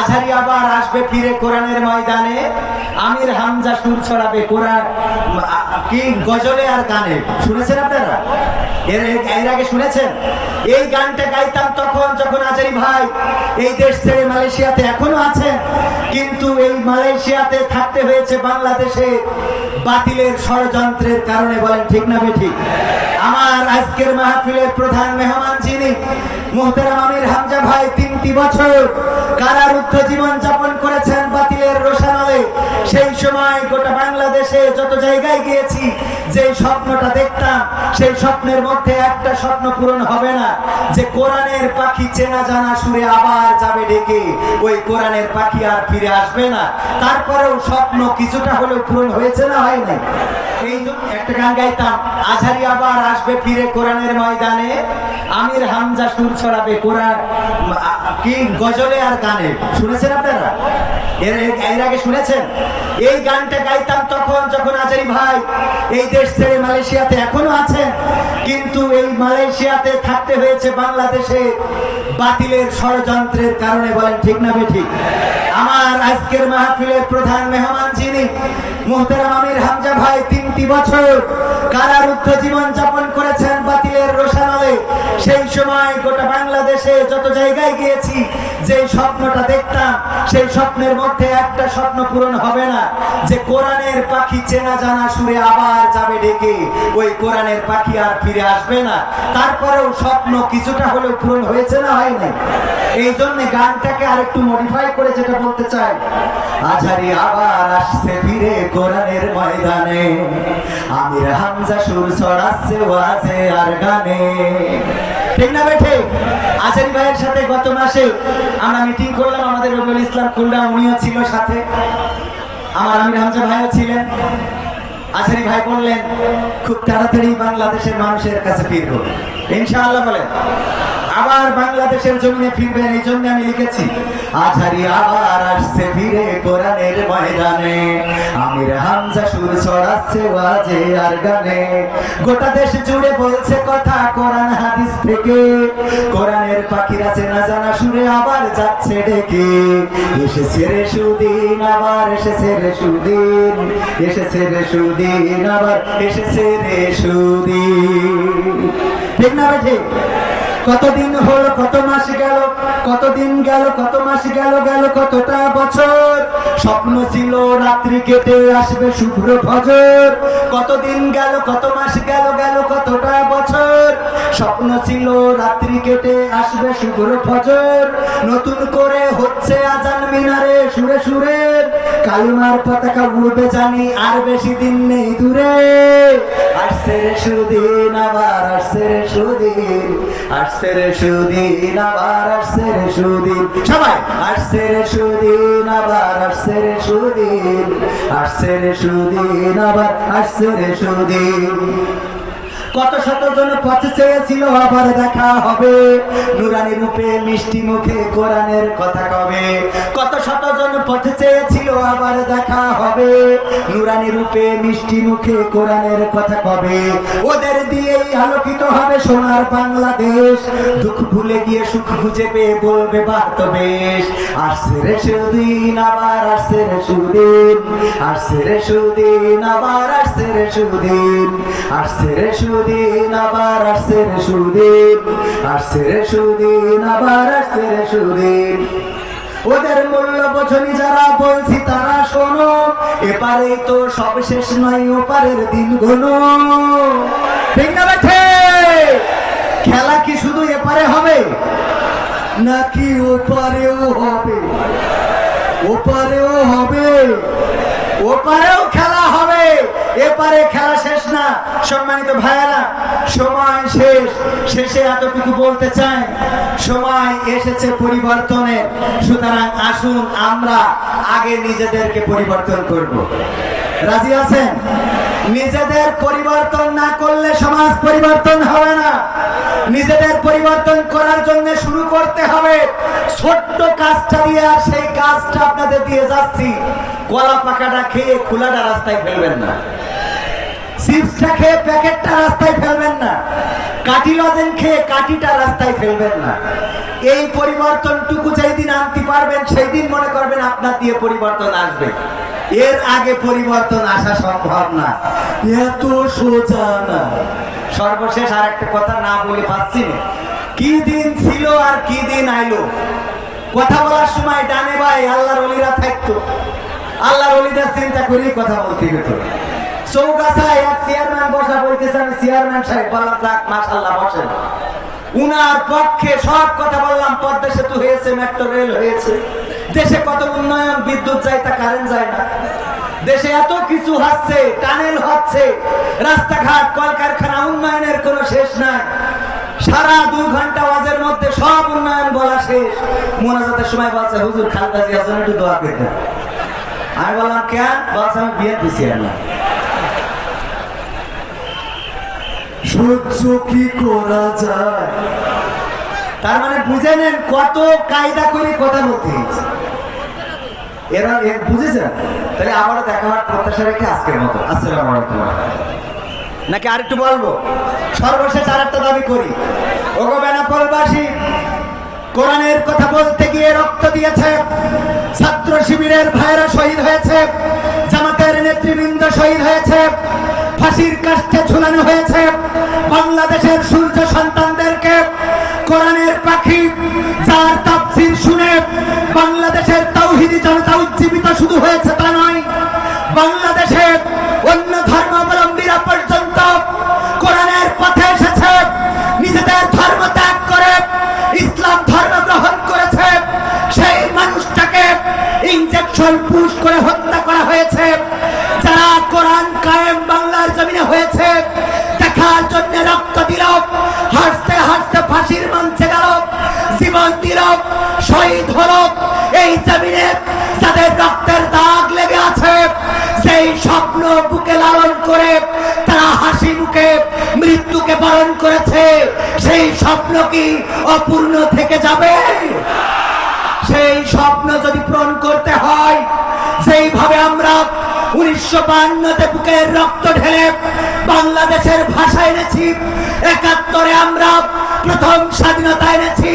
আঝারি আবার আসবে ফিরে কোরআনের ময়দানে। আমির হামজা সুর ছড়াবে কোরআন, কি গজলে আর গানে। শুনেছেন আপনারা? এর এর আগে শুনেছেন? এই গানটা গাইতাম তখন যখন ভাই এই দেশ ছেড়ে মালয়েশিয়াতে এখনও আছেন, কিন্তু এই মালয়েশিয়াতে থাকতে হয়েছে বাংলাদেশে বাতিলের ষড়যন্ত্রের কারণে বলেন ঠিক না বেঠিক আমার আজকের মাহফিলের প্রধান মেহমান যিনি, মোহতারাম আমির হামজা ভাই তিনটি বছর কারারুদ্ধ জীবন যাপন করেছেন বাতিলের রোশানলে। সেই সময় গোটা বাংলাদেশে যত জায়গায় গিয়েছি যে স্বপ্নটা দেখতাম, সেই স্বপ্নের মধ্যে একটা স্বপ্ন পূরণ হবে না। যে কোরআনের পাখি চেনা জানা সুরে আবার যাবে ডেকে, ওই কোরআনের পাখি আর ফিরে আসবে না। তারপরেও স্বপ্ন কিছুটা হলেও পূরণ হয়েছে না হয় নাই একটা গান গাইতাম আঝারি আবার আসবে ফিরে কোরআনের ময়দানে। আমির হামজা সুর ছড়াবে কোরআন, কি গজলে আর গানে। শুনেছেন আপনারা? এর এর আগে শুনেছেন? এই গানটা গাইতাম তখন যখন ভাই এই দেশ ছেড়ে মালয়েশিয়াতে এখনও আছেন, কিন্তু এই মালয়েশিয়াতে থাকতে হয়েছে বাংলাদেশে বাতিলের ষড়যন্ত্রের কারণে, বলেন ঠিক না বেঠিক আমার আজকের মাহফিলের প্রধান মেহমান যিনি, মোহতারাম আমির হামজা ভাই তিনটি বছর কারারুদ্ধ জীবন যাপন করেছেন বাতিলের রোশানালে। সেই সময় গোটা বাংলাদেশে যত জায়গায় গিয়েছি যে স্বপ্নটা দেখতাম, সেই স্বপ্নের মধ্যে একটা স্বপ্ন পূরণ হবে না। যে কোরআনের পাখি চেনা জানা সুরে আবার যাবে ডেকে, ওই কোরআনের পাখি আর ফিরে আসবে না। তারপরেও স্বপ্ন কিছুটা হলেও পূরণ হয়েছে না হয় নাই এই জন্য গানটাকে আর একটু মডিফাই করে যেটা বলতে চাই। আঝারি আবার আসছে ফিরে কোরআনের ময়দানে। আমির হামজা সুর ছড়াচ্ছে ওয়াজে আর গানে। ঠিক না বেঠে আচারি ভাইয়ের সাথে গত মাসে আমরা মিটিং করলাম, আমাদের রবিউল ইসলাম খুলনা, উনিও ছিল সাথে। আমার আমির হামজা ভাইও ছিলেন। আচারি ভাই বললেন, খুব তাড়াতাড়ি বাংলাদেশের মানুষের কাছে ফিরব। ইনশাআল্লাহ বলেন। আবার বাংলাদেশের জমিনে ফিরবেন, এই জন্য আমি লিখেছি, আঝারি আবার আসছে ফিরে কোরআনের ময়দানে। আমির হামজা সুর ছড়াচ্ছে ওয়াজে আর গানে। গোটা দেশ জুড়ে বলছে কথা কোরআন হাদিস থেকে। কোরআনের পাখিরা চেনা জানা সুরে আবার যাচ্ছে ডেকে। এসেছে রে সুদিন, আবার এসেছে রে সুদিন। এসেছে রে সুদিন, আবার এসেছে রে সুদিন। ঠিক না ঠিক? কতদিন হলো, কত মাস গেল, কতদিন গেল, কত মাস গেল গেল কতটা বছর? স্বপ্ন ছিল রাত্রি কেটে আসবে শুভ্র ফজর। কতদিন গেল, কত মাস গেল গেল কতটা বছর? স্বপ্ন ছিল রাত্রি কেটে আসবে শুভ্র ফজর। নতুন করে হচ্ছে আজান মিনারে সুরে সুরে। কালিমার পতাকা উড়বে জানি, আর বেশি দিন নেই দূরে। আসছে রে সুদিন, আবার আসছে রে সুদিন, আসছে রে সুদিন, আবার আসছে রে সুদিন। সবাই, আসছে রে সুদিন, আবার আসছে রে সুদিন, আসছে রে সুদিন, আবার আসছে রে সুদিন। কত শত জন পথ চেয়েছিল, আবার দেখা হবে। নুরানি রূপে মিষ্টি মুখে কোরআনের কথা কবে? কত শত জন পথ চেয়েছিল আবার দেখা হবে। নুরানি রূপে মিষ্টি মুখে কোরআনের কথা কবে? ওদের দিয়েই আলোকিত হবে সোনার বাংলাদেশ। দুঃখ ভুলে গিয়ে সুখ খুঁজে পেয়ে বলবে বাত বেশ। আসছে রে সুদিন, আবার আসছে রে সুদিন। আসছে রে সুদিন, আবার আসছে রে সুদিন। আসছে রে সুদিন, আবার আসছে রে সুদিন। আসছে রে সুদিন, আবার আসছে রে সুদিন। ওদের মূল্য বোঝনি যারা বলছি তারা শোনো। এপারে তো সব শেষ নয়, ওপারের দিন ঘনো ঠিক খেলা কি শুধু এপারে হবে? নাকি ওপারেও হবে? ওপারেও হবে। ওপারেও খেলা হবে। এপারে খেলা শেষ না, সম্মানিত ভাইয়ারা, সময় শেষ। শেষে এতটুকু বলতে চাই, সময় এসেছে পরিবর্তনের। সুতরাং আসুন আমরা আগে নিজেদেরকে পরিবর্তন করব। রাজি আছেন? নিজেদের পরিবর্তন না করলে সমাজ পরিবর্তন হবে না। নিজেদের পরিবর্তন করার জন্য শুরু করতে হবে। ছোট্ট কাজটা দিয়ে আর সেই কাজটা আপনাদের দিয়ে যাচ্ছি। কলা পাকাটা খেয়ে খোলাটা রাস্তায় ফেলবেন না। চিপসটা খেয়ে প্যাকেটটা রাস্তায় ফেলবেন না। কাটি লজেন খেয়ে কাটিটা রাস্তায় ফেলবেন না। এই পরিবর্তনটুকু যেই দিন আনতে পারবেন সেই দিন মনে করবেন আপনার দিয়ে পরিবর্তন আসবে। এর আগে পরিবর্তন আসা সম্ভব না। এত সোজা না। সর্বশেষ আর একটা কথা না বলে পাচ্ছি না। কি দিন ছিল আর কি দিন আইলো? কথা বলার সময় ডানে ভাই আল্লাহর অলিরা থাকতো। আল্লাহর অলিদের চিন্তা করেই কথা বলতে হতো। রাস্তাঘাট, কলকারখানা, উন্নয়নের কোনো শেষ নাই। সারা দুই ঘণ্টা ওয়াজের মধ্যে সব উন্নয়ন বলা শেষ। মোনাজাতের সময় বলছে, হুজুর খালদা একটু দোয়া পেতে আমি বললাম, কেন? বলছে, আমি বিয়ে দিছি না সহ্য কি করা যায়? তার মানে বুঝে নেন কত কায়দা প্রত্যাশা রেখে আজকের নাকি আরেকটু বলব? সর্বশেষ আর একটা দাবি করি। ওগো কোরআনের কথা বলতে গিয়ে রক্ত দিয়েছে। ছাত্র শিবিরের ভাইরা শহীদ হয়েছে। জামাতের নেতৃবৃন্দ শহীদ হয়েছে। ফাঁসির কাষ্টে ঝুলানো হয়েছে। বাংলাদেশের সূর্য সন্তানদেরকে কোরআনের পাখি যার তাফসীর শুনে বাংলাদেশের তাওহিদি জনতা উজ্জীবিত শুধু হয়েছে তা নয়, বাংলাদেশে অন্য ধর্মাবলম্বীরা পর্যন্ত কোরআনের পথে এসেছে, নিজেদের ধর্ম ত্যাগ করে ইসলাম ধর্ম গ্রহণ করেছে। সেই মানুষটাকে ইনজেকশন পুশ করে হত্যা করা হয়েছে। যারা কোরআন বাংলার জমিনে হয়েছে। দেখার জন্য রক্ত দিল। হাসতে হাসতে ফাঁসির মঞ্চে গেল। জীবন দিল। শহীদ হল এই জমিনে যাদের রক্তের দাগ লেগে আছে। সেই স্বপ্ন বুকে লালন করে তারা হাসি মুখে মৃত্যুকে বরণ করেছে। সেই স্বপ্ন কি অপূর্ণ থেকে যাবে? সেই স্বপ্ন যদি পূরণ করতে হয় সেইভাবে আমরা উনিশশো বান্নতে বুকের রক্ত ঢেলে বাংলাদেশের ভাষা এনেছি। একাত্তরে আমরা প্রথম স্বাধীনতা এনেছি।